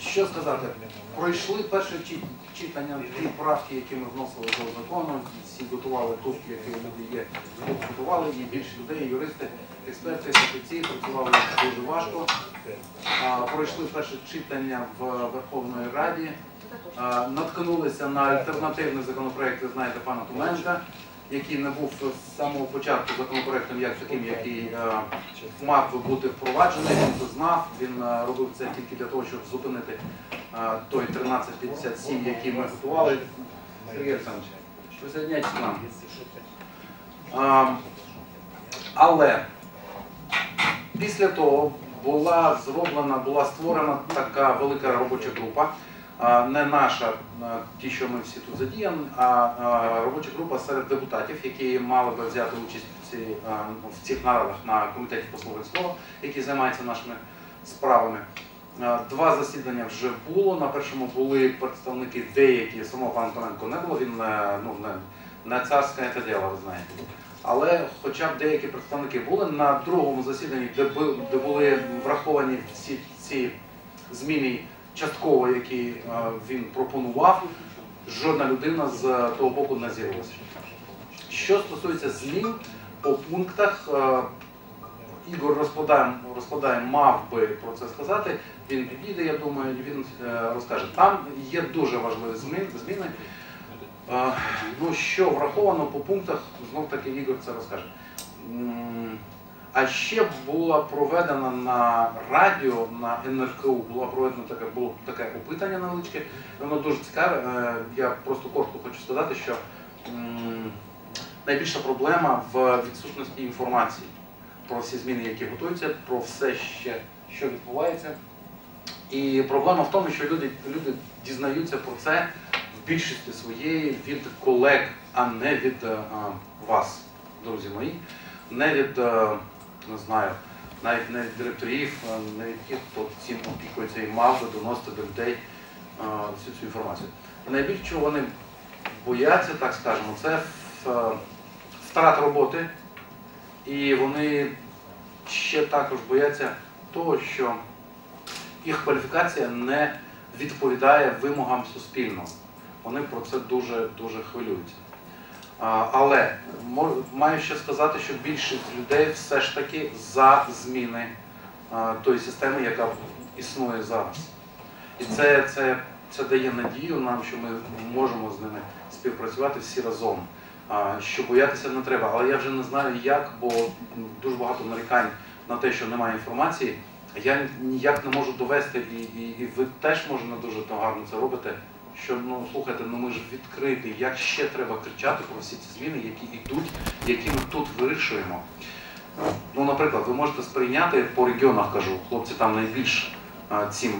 Що сказати? Пройшли перше читання ті правки, які ми вносили до закону, всі готували тут, які люди є, готували, і більше людей, юристи, експерти, фахівці працювали дуже важко. Пройшли перше читання в Верховної Раді, наткнулися на альтернативний законопроект, ви знаєте, пана Туменка, який не був з самого початку законопроектом як таким, який е, мав би бути впроваджений, він це знав, він е, робив це тільки для того, щоб зупинити е, той 1357, який ми готували. Сергій Олександрович, присоединяйтесь к нам. Але після того була зроблена, була створена така велика робоча група. Не наша, ті, що ми всі тут задіяні, а робоча група серед депутатів, які мали би взяти участь в, цій, а, в цих нарадах на комітеті послуги слова, які займаються нашими справами. Два засідання вже було. На першому були представники деякі, самого пана Антоненко не було, він не, ну, не, не царське це діло, ви знаєте. Але хоча б деякі представники були на другому засіданні, де, де були враховані всі ці зміни частково, які е, він пропонував, жодна людина з того боку не з'явилася. Що стосується змін по пунктах, е, Ігор розкладає, розкладає, мав би про це сказати. Він підійде, я думаю, він е, розкаже. Там є дуже важливі зміни. Ну, що враховано по пунктах, знов таки Ігор це розкаже. А ще була проведена на радіо, на НРКУ, була проведена таке, було таке опитання невеличке, воно дуже цікаве. Е, Я просто коротко хочу сказати, що найбільша проблема в відсутності інформації про всі зміни, які готуються, про все ще, що відбувається. І проблема в тому, що люди, люди дізнаються про це в більшості своєї від колег, а не від е, а, вас, друзі мої, не від, е, не знаю, навіть не директорів, не тих, хто цим опікується і мав би доносити до людей всю цю інформацію. Найбільше чого вони бояться, так скажемо, це е, втрат роботи, і вони ще також бояться того, що їх кваліфікація не відповідає вимогам суспільного. Вони про це дуже дуже хвилюються. Але маю ще сказати, що більшість людей все ж таки за зміни тої системи, яка існує зараз. І це, це, це дає надію нам, що ми можемо з ними співпрацювати всі разом. Що боятися не треба. Але я вже не знаю як, бо дуже багато нарікань на те, що немає інформації. Я ніяк не можу довести, і, і, і ви теж може не дуже гарно це робите. Що ну слухайте, ну ми ж відкриті. Як ще треба кричати про всі ці зміни, які йдуть, які ми тут вирішуємо. Ну, наприклад, ви можете сприйняти по регіонах, кажу, хлопці там найбільш а, цим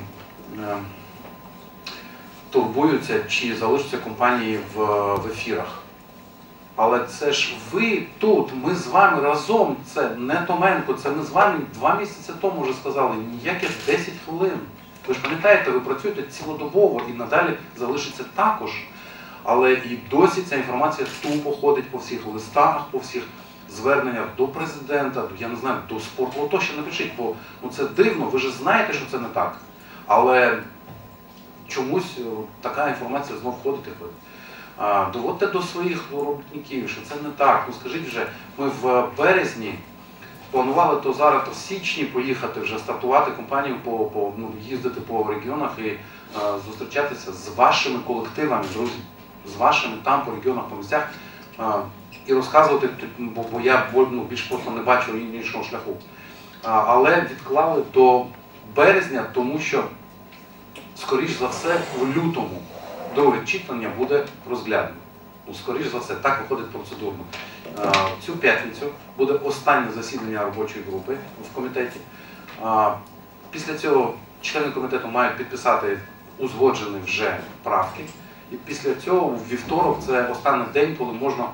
е, турбуються, чи залишаться компанії в, в ефірах. Але це ж ви тут, ми з вами разом, це не Томенко, це ми з вами два місяці тому вже сказали, ніяких 10 хвилин. Ви ж пам'ятаєте, ви працюєте цілодобово і надалі залишиться також. Але і досі ця інформація тупо ходить по всіх листах, по всіх зверненнях до президента, я не знаю, до спортлото ще напишіть, бо ну, це дивно, ви ж знаєте, що це не так. Але чомусь е, така інформація знов ходить і ходить. Доводьте до своїх робітників, що це не так. Ну скажіть вже, ми в березні планували то зараз, то в січні поїхати вже стартувати компанію по, по ну, їздити по регіонах і е, зустрічатися з вашими колективами, друзі, з вашими там по регіонах, по місцях е, і розказувати, бо, бо я ну, більш просто не бачу іншого шляху. А, але відклали до березня, тому що, скоріш за все, в лютому друге читання буде розглянено. Ну, скоріш за все, так виходить процедурно. Цю п'ятницю буде останнє засідання робочої групи в комітеті. Після цього члени комітету мають підписати узгоджені вже правки. І після цього у вівторок це останній день, коли можна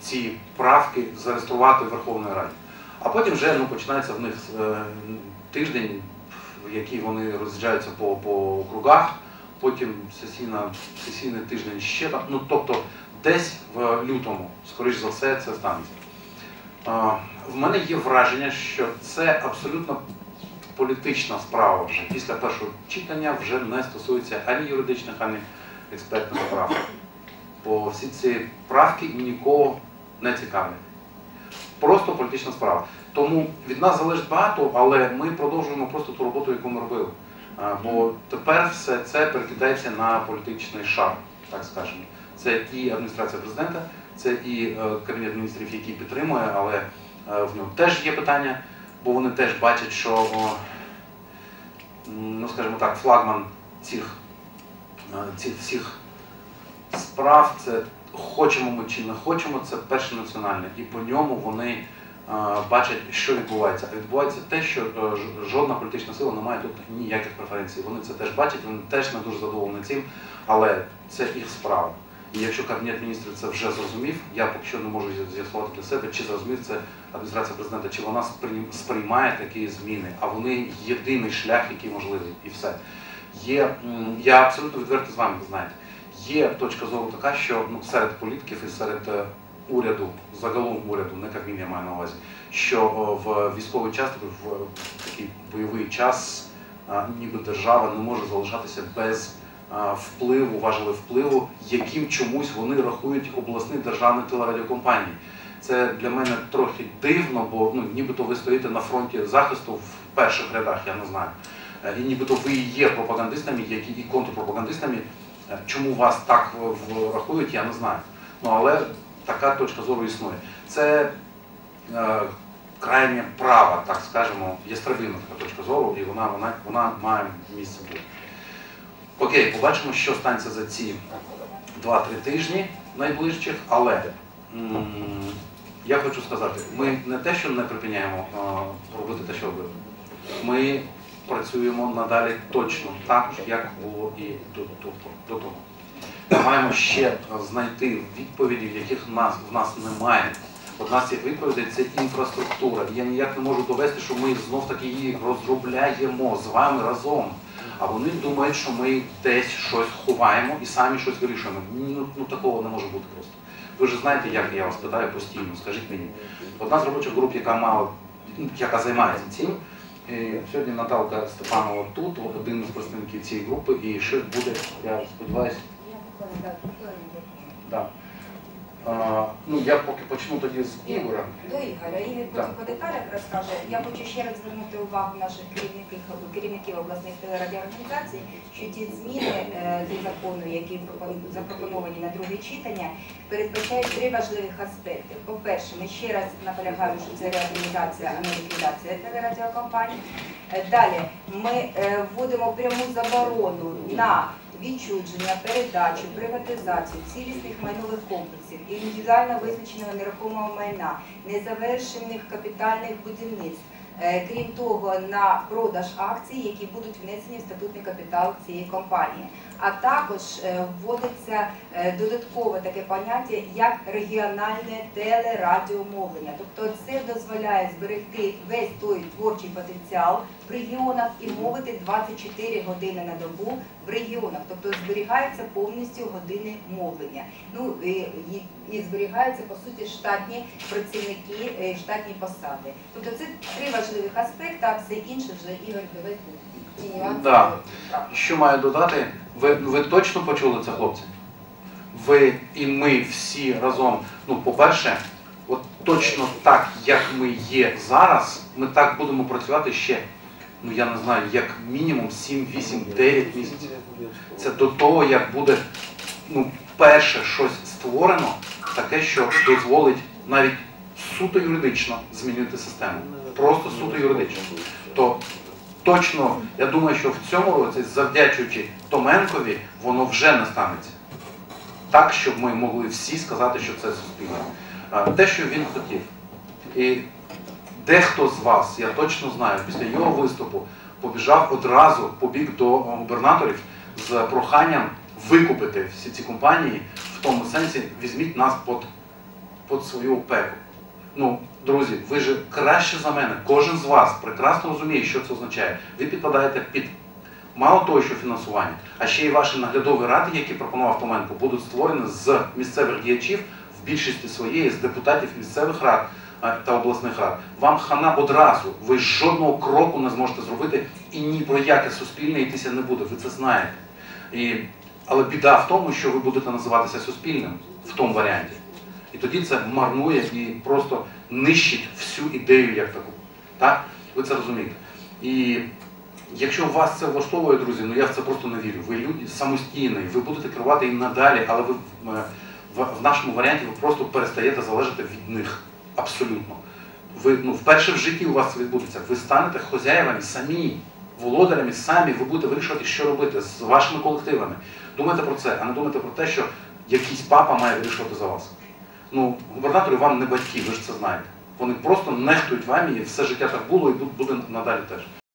ці правки зареєструвати в Верховній Раді. А потім вже ну, починається в них е, тиждень, в який вони роз'їжджаються по, по округах, потім сесійна, сесійний тиждень ще там. Ну, тобто десь в лютому, скоріш за все, це станеться. В мене є враження, що це абсолютно політична справа вже після першого читання вже не стосується ані юридичних, ані експертних прав. Бо всі ці правки нікого не цікавлять. Просто політична справа. Тому від нас залежить багато, але ми продовжуємо просто ту роботу, яку ми робили. Бо тепер все це перекидається на політичний шар, так скажемо. Це і адміністрація президента, це і е, кабінет міністрів, який підтримує, але е, в нього теж є питання, бо вони теж бачать, що, ну скажімо так, флагман цих, е, цих всіх справ це хочемо ми чи не хочемо, це перше національне. І по ньому вони бачать, що відбувається. А відбувається те, що е, жодна політична сила не має тут ніяких преференцій. Вони це теж бачать, вони теж не дуже задоволені цим, але це їх справа. І якщо Кабінет міністрів це вже зрозумів, я поки що не можу з'ясувати для себе, чи зрозумів це адміністрація президента, чи вона сприймає такі зміни, а вони єдиний шлях, який можливий, і все. Є, я абсолютно відверто з вами, ви знаєте. Є точка зору така, що ну, серед політиків і серед е, уряду, загалом уряду, не Кабмін я маю на увазі, що в військовий час, в такий бойовий час, ніби держава не може залишатися без впливу, важливого впливу, яким чомусь вони рахують обласні державні телерадіокомпанії. Це для мене трохи дивно, бо ну, нібито ви стоїте на фронті захисту в перших рядах, я не знаю. Е, І нібито ви є пропагандистами, які і контрпропагандистами. Е, Чому вас так рахують, я не знаю. Ну але така точка зору існує. Це е, крайня права, так скажемо, ястребина така точка зору, і вона, вона, вона має місце бути. Окей, побачимо, що станеться за ці 2-3 тижні найближчих, але я хочу сказати, ми не те, що не припиняємо е, робити те, що робили. Ми працюємо надалі точно так, як було і до, до, до того. Ми маємо ще знайти відповіді, яких в нас, в нас немає. Одна з цих відповідей це інфраструктура. Я ніяк не можу довести, що ми знов таки її розробляємо з вами разом. А вони думають, що ми десь щось ховаємо і самі щось вирішуємо. Ну, ну такого не може бути просто. Ви ж знаєте, як я вас питаю постійно, скажіть мені. Одна з робочих груп, яка мала, ну, яка займається цим. Сьогодні Наталка Степанова тут, один з представників цієї групи, і ще буде, я сподіваюся, да. А, ну я поки почну тоді з Ігоря. До Ігоря. Ігор потім по деталях розкаже. Я хочу ще раз звернути увагу наших керівників, керівників обласних телерадіоорганізацій, що ті зміни е, до закону, які запропоновані на друге читання, передбачають три важливих аспекти. По-перше, ми ще раз наполягаємо, що це реорганізація, а не ліквідація телерадіокомпаній. Е, Далі ми е, вводимо пряму заборону на відчудження, передачу, приватизацію цілісних майнових комплексів, індивідуально визначеного нерухомого майна, незавершених капітальних будівництв. Е, Крім того, на продаж акцій, які будуть внесені в статутний капітал цієї компанії. А також е, вводиться е, додаткове таке поняття як регіональне телерадіомовлення. Тобто це дозволяє зберегти весь той творчий потенціал в регіонах і мовити 24 години на добу в регіонах. Тобто зберігаються повністю години мовлення. Ну і, і, зберігаються по суті штатні працівники, е, штатні посади. Тобто це три важливих аспекти, а все інше вже Ігор доведе. Да. Що маю додати? Ви, ви точно почули це, хлопці? Ви і ми всі разом. Ну, по-перше, от точно так, як ми є зараз, ми так будемо працювати ще, ну я не знаю, як мінімум 7, 8, 9 місяців. Це до того, як буде ну, перше щось створено, таке, що дозволить навіть суто юридично змінити систему. Просто суто юридично. То точно, я думаю, що в цьому році, завдячуючи Томенкові, воно вже не станеться. Так, щоб ми могли всі сказати, що це суспільне. Те, що він хотів. І дехто з вас, я точно знаю, після його виступу побіжав одразу побіг до губернаторів з проханням викупити всі ці компанії тому сенсі, візьміть нас під, під свою опеку. Ну, друзі, ви ж краще за мене, кожен з вас прекрасно розуміє, що це означає. Ви підпадаєте під мало того, що фінансування, а ще й ваші наглядові ради, які пропонував Томенко, будуть створені з місцевих діячів в більшості своєї, з депутатів місцевих рад, та обласних рад. Вам хана одразу. Ви жодного кроку не зможете зробити і ні про яке суспільне йтися не буде. Ви це знаєте. І, але біда в тому, що ви будете називатися суспільним в тому варіанті. І тоді це марнує і просто нищить всю ідею як таку. Так? Ви це розумієте. І якщо вас це влаштовує, друзі, ну я в це просто не вірю. Ви люди самостійні, ви будете керувати і надалі, але ви в, в нашому варіанті ви просто перестаєте залежати від них. Абсолютно. Ви ну, вперше в житті у вас це відбудеться. Ви станете хозяєвами самі, володарями самі, ви будете вирішувати, що робити з вашими колективами. Думайте про це, а не думайте про те, що якийсь папа має вирішувати за вас. Ну, губернатори вам не батьки, ви ж це знаєте. Вони просто нехтують вами і все життя так було і буде надалі теж.